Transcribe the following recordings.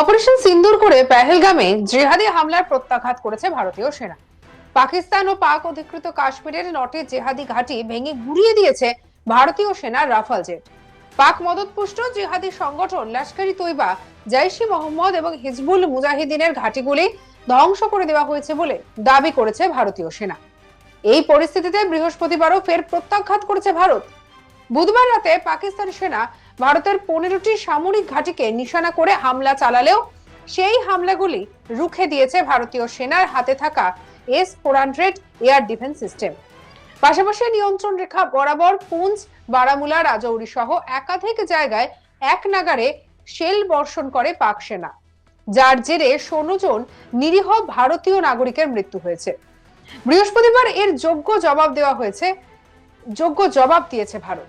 Operation সিন্দুর করে পেহেলগামে জেহাদি হামলার প্রত্যাঘাত করেছে ভারতীয় সেনা। পাকিস্তান ও পাক অধিকৃত কাশ্মীরের নটি জেহাদি ঘাঁটি ভেঙে গুড়িয়ে দিয়েছে ভারতীয় সেনার রাফাল জেট। পাক মদতপুষ্ট জেহাদি সংগঠন লস্করি তৈবা ই মোহাম্মদ এবং হিজবুল মুজাহিদিনের ঘাঁটিগুলি ধ্বংস করে দেওয়া হয়েছে বলে দাবি করেছে ভারতীয় সেনা। এই পরিস্থিতিতে বৃহস্পতিবারও ফের প্রত্যাঘাত করেছে ভারত। বুধবার রাতে পাকিস্তান সেনা ভারতের পনেরোটি সামরিক ঘাঁটিকে নিশানা করে হামলা চালালেও সেই হামলাগুলি রুখে দিয়েছে ভারতীয় সেনার হাতে থাকা S four hundred air defence system. পাশাপাশি নিয়ন্ত্রণ রেখা বরাবর পুঞ্জ, বারামুলা, রাজৌরি সহ একাধিক জায়গায় এক নাগারে শেল বর্ষণ করে পাক সেনা। যার জেরে ষোলো জন নিরীহ ভারতীয় নাগরিকের মৃত্যু হয়েছে। বৃহস্পতিবার এর যোগ্য জবাব দেওয়া হয়েছে, যোগ্য জবাব দিয়েছে ভারত।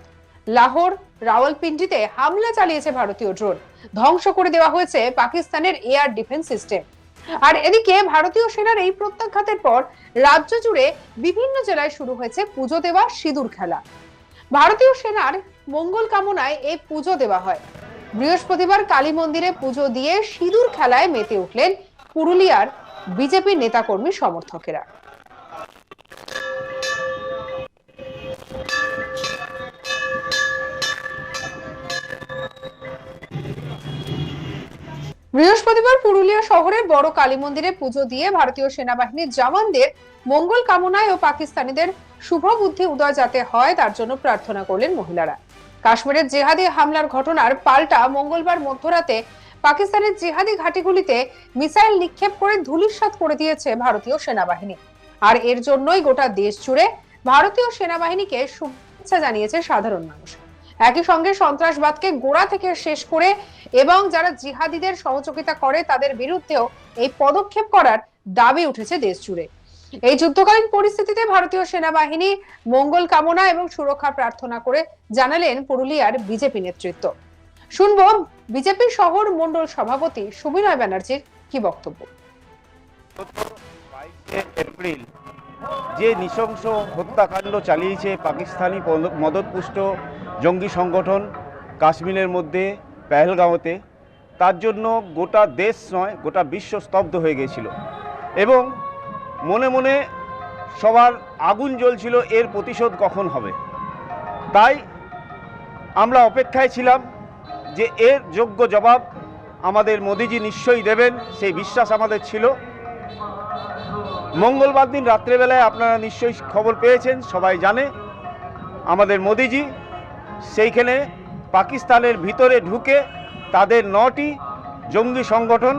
লাহোর রাওয়ালপিন্ডিতে হামলা চালিয়েছে ভারতীয় ড্রোন। ধ্বংস করে দেওয়া হয়েছে পাকিস্তানের এয়ার ডিফেন্স সিস্টেম। আর এদিকে ভারতীয় সেনার এই প্রত্যাঘাতের পর রাজ্য জুড়ে বিভিন্ন জেলায় শুরু হয়েছে পুজো দেওয়া সিঁদুর খেলা। ভারতীয় সেনার মঙ্গল কামনায় এই পুজো দেওয়া হয়। বৃহস্পতিবার কালী মন্দিরে পুজো দিয়ে সিঁদুর খেলায় মেতে উঠলেন পুরুলিয়ার বিজেপির নেতাকর্মী সমর্থকেরা। বৃহস্পতিবার পুরুলিয়া শহরের বড় কালী মন্দিরে পুজো দিয়ে ভারতীয় সেনাবাহিনীর জওয়ানদের মঙ্গল কামনায় ও পাকিস্তানিদের শুভ বুদ্ধি উদয় যাতে হয়, তার জন্য প্রার্থনা করলেন মহিলারা। কাশ্মীরের জেহাদি হামলার ঘটনার পাল্টা মঙ্গলবার মধ্যরাতে পাকিস্তানের জেহাদি ঘাঁটিগুলিতে মিসাইল নিক্ষেপ করে ধূলিসাৎ করে দিয়েছে ভারতীয় সেনাবাহিনী। আর এর জন্যই গোটা দেশ জুড়ে ভারতীয় সেনাবাহিনীকে শুভেচ্ছা জানিয়েছে সাধারণ মানুষ। একই সঙ্গে সন্ত্রাসবাদকে গোড়া থেকে শেষ করে এবং যারা জিহাদিদের সহযোগিতা করে তাদের বিরুদ্ধেও এই পদক্ষেপ করার দাবি উঠেছে দেশ জুড়ে। এই যুদ্ধকালীন পরিস্থিতিতে ভারতীয় সেনাবাহিনী মঙ্গল কামনা এবং সুরক্ষা প্রার্থনা করে জানালেন পুরুলিয়ার বিজেপি নেতৃত্ব। শুনব বিজেপি শহর মন্ডল সভাপতি সুবিনয় ব্যানার্জির কি বক্তব্য? এপ্রিল যে নৃশংস হত্যাকাণ্ড চালিয়েছে পাকিস্তানি মদতপুষ্ট জঙ্গি সংগঠন কাশ্মীরের মধ্যে পেহেলগাঁওতে, তার জন্য গোটা দেশ নয়, গোটা বিশ্ব স্তব্ধ হয়ে গেছিল এবং মনে মনে সবার আগুন জ্বলছিল, এর প্রতিশোধ কখন হবে? তাই আমরা অপেক্ষায় ছিলাম যে এর যোগ্য জবাব আমাদের মোদিজি নিশ্চয়ই দেবেন, সেই বিশ্বাস আমাদের ছিল। মঙ্গলবার দিন রাত্রেবেলায় আপনারা নিশ্চয়ই খবর পেয়েছেন, সবাই জানে। আমাদের মোদিজি সেইখানে পাকিস্তানের ভিতরে ঢুকে তাদের নটি জঙ্গি সংগঠন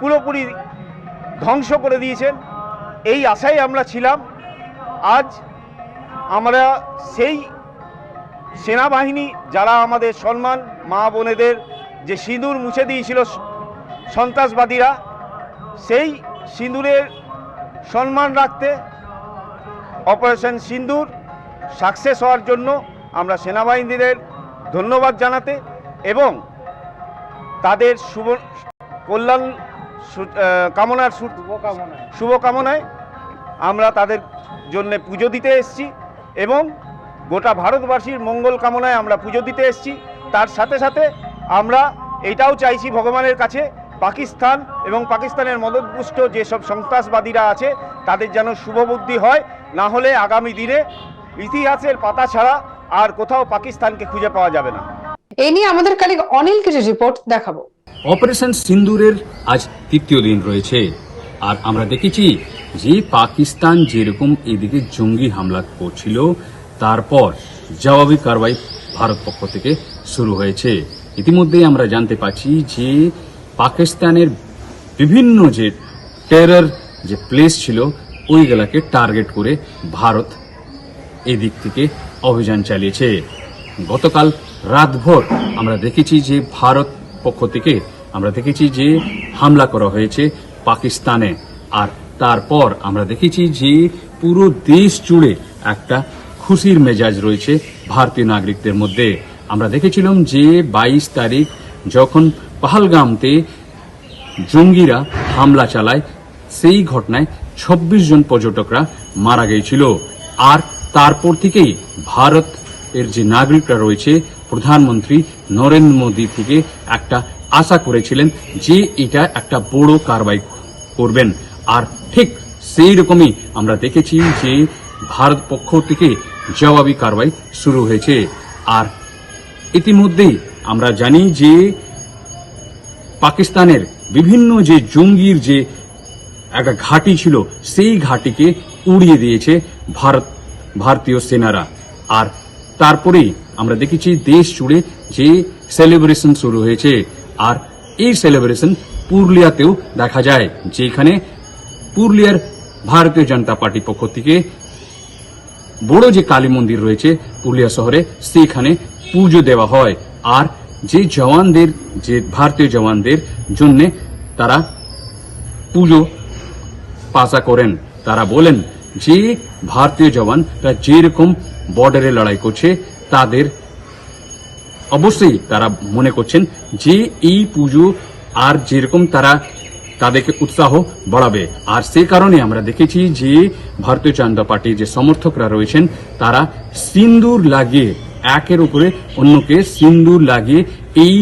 পুরোপুরি ধ্বংস করে দিয়েছেন। এই আশায় আমরা ছিলাম। আজ আমরা সেই সেনাবাহিনী, যারা আমাদের সম্মান, মা বোনেদের যে সিঁদুর মুছে দিয়েছিল সন্ত্রাসবাদীরা, সেই সিঁদুরের সম্মান রাখতে অপারেশন সিন্দুর সাকসেস হওয়ার জন্য আমরা সেনাবাহিনীদের ধন্যবাদ জানাতে এবং তাদের শুভ কল্যাণ কামনার শুভকামনায়। শুভকামনায় আমরা তাদের জন্য পুজো দিতে এসেছি এবং গোটা ভারতবাসীর মঙ্গল কামনায় আমরা পুজো দিতে এসেছি। তার সাথে সাথে আমরা এটাও চাইছি ভগবানের কাছে পাকিস্তান এবং পাকিস্তানের মদতপুষ্ট যেসব সন্ত্রাসবাদীরা আছে তাদের যেন শুভবুদ্ধি হয় না হলে আগামী দিনে ইতিহাসের পাতা ছাড়া আর কোথাও পাকিস্তানকে খুঁজে পাওয়া যাবে না। এই নিয়ে আমাদের কালিগ অনিল কিছু রিপোর্ট দেখাবো। অপারেশন সিন্দুরের আজ তৃতীয় দিন রয়েছে। আর আমরা দেখেছি যে পাকিস্তান যেরকম এদিকে জঙ্গি হামলা করছিল তারপর জবাবি কারবাই ভারত পক্ষ থেকে শুরু হয়েছে। ইতিমধ্যেই আমরা জানতে পারছি যে পাকিস্তানের বিভিন্ন যে টেরর যে প্লেস ছিল, ওইগুলাকে টার্গেট করে ভারত এদিক থেকে অভিযান চালিয়েছে। গতকাল রাতভর আমরা দেখেছি যে ভারত পক্ষ থেকে আমরা দেখেছি যে হামলা করা হয়েছে পাকিস্তানে। আর তারপর আমরা দেখেছি যে পুরো দেশ জুড়ে একটা খুশির মেজাজ রয়েছে ভারতীয় নাগরিকদের মধ্যে। আমরা দেখেছিলাম যে বাইশ তারিখ যখন পাহালগামতে জঙ্গিরা হামলা চালায়। সেই ঘটনায় ২৬ জন পর্যটকরা মারা গিয়েছিল। আর তারপর থেকেই ভারত এর যে নাগরিকরা রয়েছে, প্রধানমন্ত্রী নরেন্দ্র মোদী থেকে একটা আশা করেছিলেন যে এটা একটা বড় কারবাই করবেন। আর ঠিক সেই রকমই আমরা দেখেছি যে ভারত পক্ষ থেকে জবাবি কারবাই শুরু হয়েছে। আর ইতিমধ্যেই আমরা জানি যে পাকিস্তানের বিভিন্ন যে জঙ্গির যে একটা ঘাঁটি ছিল, সেই ঘাঁটিকে উড়িয়ে দিয়েছে ভারত, ভারতীয় সেনারা। আর তারপরেই আমরা দেখেছি দেশ জুড়ে যে সেলিব্রেশন শুরু হয়েছে। আর এই সেলিব্রেশন পুরুলিয়াতেও দেখা যায়, যেখানে পুরুলিয়ার ভারতীয় জনতা পার্টি পক্ষ থেকে বড় যে কালী মন্দির রয়েছে পুরুলিয়া শহরে, সেখানে পুজো দেওয়া হয়। আর যে জওয়ানদের, যে ভারতীয় জওয়ানদের জন্য তারা পুজো পাশা করেন। তারা বলেন, যে ভারতীয় জওয়ানরা যেরকম বর্ডারে লড়াই করছে, তাদের অবশ্যই তারা মনে করছেন যে এই পুজো আর যেরকম তারা তাদেরকে উৎসাহ বাড়াবে। আর সে কারণে আমরা দেখেছি যে ভারতীয় জনতা পার্টির যে সমর্থকরা রয়েছেন, তারা সিন্দুর লাগিয়ে একের উপরে অন্যকে সিন্দুর লাগিয়ে এই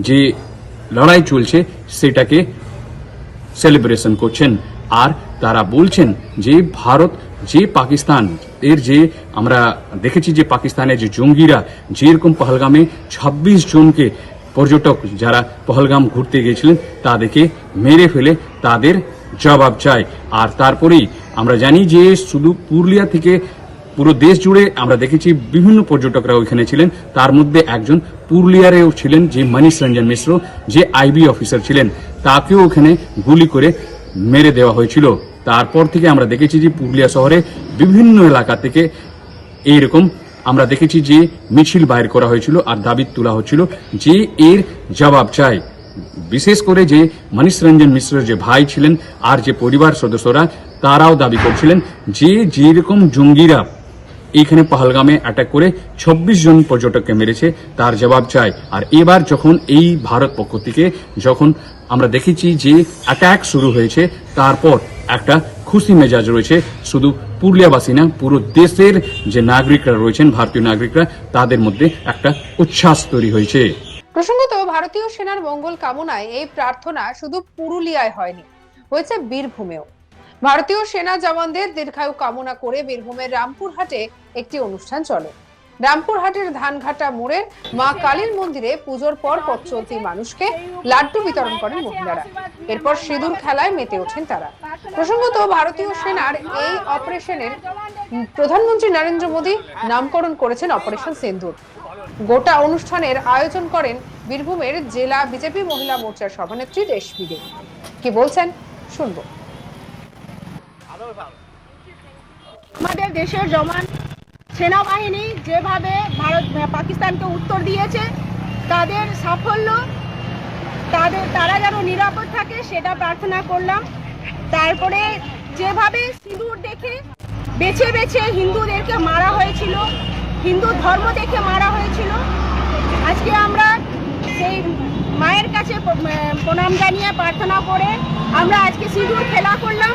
যে লড়াই চলছে, সেটাকে সেলিব্রেশন করছেন। আর তারা বলছেন যে ভারত, যে পাকিস্তান, এর যে আমরা দেখেছি যে পাকিস্তানের যে জঙ্গিরা, যেরকম পহলগামে ২৬ জনকে পর্যটক যারা পহলগাম ঘুরতে গিয়েছিলেন, তাদেরকে মেরে ফেলে তাদের জবাব চায়। আর তারপরেই আমরা জানি যে শুধু পুরুলিয়া থেকে পুরো দেশ জুড়ে আমরা দেখেছি বিভিন্ন পর্যটকরা ওইখানে ছিলেন। তার মধ্যে একজন পুরুলিয়ারেও ছিলেন, যে মনীষ রঞ্জন মিশ্র, যে আইবি অফিসার ছিলেন। তাকেও ওখানে গুলি করে মেরে দেওয়া হয়েছিল। তারপর থেকে আমরা দেখেছি যে পুরুলিয়া শহরে বিভিন্ন এলাকা থেকে এইরকম আমরা দেখেছি যে মিছিল বাইর করা হয়েছিল আর দাবি তোলা হচ্ছিল যে এর জবাব চাই। বিশেষ করে যে মনীষ রঞ্জন মিশ্রের যে ভাই ছিলেন আর যে পরিবার সদস্যরা, তারাও দাবি করছিলেন যে যেরকম জঙ্গিরা এইখানে পাহলগামে অ্যাটাক করে ২৬ জন পর্যটককে মেরেছে, তার জবাব চাই। আর এবার যখন এই ভারত পক্ষ থেকে যখন আমরা দেখেছি যে অ্যাটাক শুরু হয়েছে, তারপর একটা খুশি মেজাজ রয়েছে, শুধু পুরুলিয়াবাসী না, পুরো দেশের যে নাগরিকরা রয়েছেন, ভারতীয় নাগরিকরা, তাদের মধ্যে একটা উচ্ছ্বাস তৈরি হয়েছে। প্রসঙ্গত, ভারতীয় সেনার মঙ্গল কামনায় এই প্রার্থনা শুধু পুরুলিয়ায় হয়নি, হয়েছে বীরভূমেও। ভারতীয় সেনা জওয়ানদের দীর্ঘায়ু কামনা করে বীরভূমের রামপুরহাটে একটি অনুষ্ঠান চলে। রামপুরহাটের ধানঘাটা মোড়ের মা কালীর মন্দিরে পুজোর পর পথ চলতি মানুষকে লাড্ডু বিতরণ করেন মহিলারা। এরপর সিঁদুর খেলায় মেতে ওঠেন তারা। প্রসঙ্গত, ভারতীয় সেনার এই অপারেশনের প্রধানমন্ত্রী নরেন্দ্র মোদী নামকরণ করেছেন অপারেশন সিন্দুর গোটা অনুষ্ঠানের আয়োজন করেন বীরভূমের জেলা বিজেপি মহিলা মোর্চার সভানেত্রী রেশমি দে কি বলছেন? শুনব। আমাদের দেশের জমান সেনাবাহিনী যেভাবে ভারত, পাকিস্তানকে উত্তর দিয়েছে, তাদের সাফল্য, তাদের, তারা যেন নিরাপদ থাকে সেটা প্রার্থনা করলাম। তারপরে যেভাবে সিঁদুর দেখে বেছে বেছে হিন্দুদেরকে মারা হয়েছিল, হিন্দু ধর্ম দেখে মারা হয়েছিল, আজকে আমরা সেই মায়ের কাছে প্রণাম জানিয়ে প্রার্থনা করে আমরা আজকে সিঁদুর খেলা করলাম।